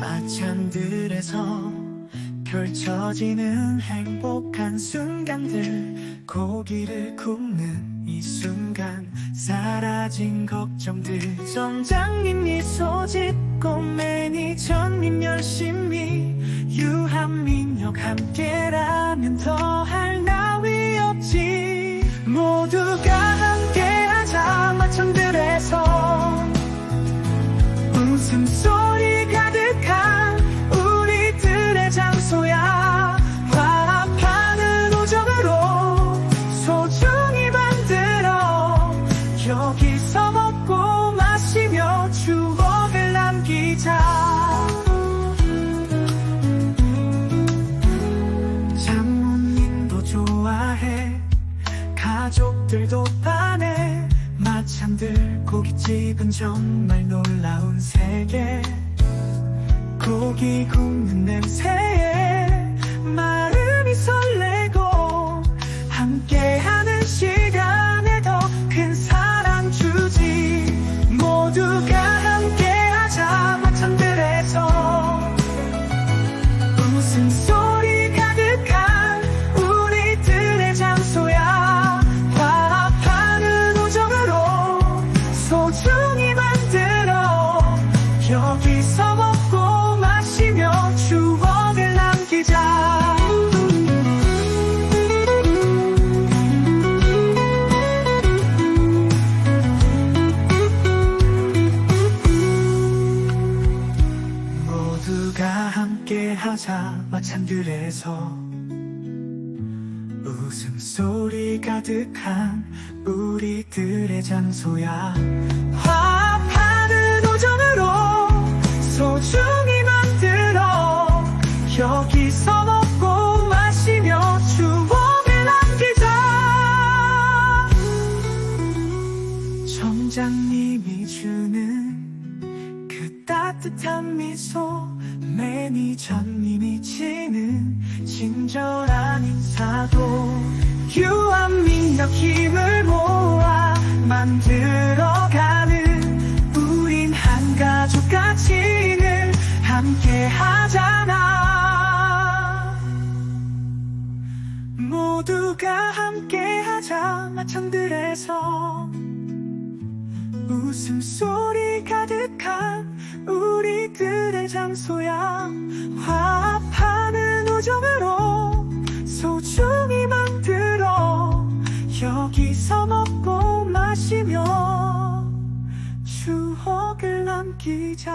마찬들에서 펼쳐지는 행복한 순간들 고기를 굽는 이 순간 사라진 걱정들. 점장님 미소 짓고 매니저님 열심히 유한민혁 함께라면 더할 나위 없지. 모두가 가족들도 반해. 마찬들 고깃집은 정말 놀라운 세계. 고기 굽는 냄새에 마음이 설레고 함께하는 시 함께하자 마찬들에서 웃음소리 가득한 우리들의 장소야 따뜻한 미소 매니저님이 지는 친절한 인사도. 유한민혁 힘을 모아 만들어가는 우린 한 가족같이 늘 함께 하잖아. 모두가 함께 하자 마천들에서 웃음소리 가 一场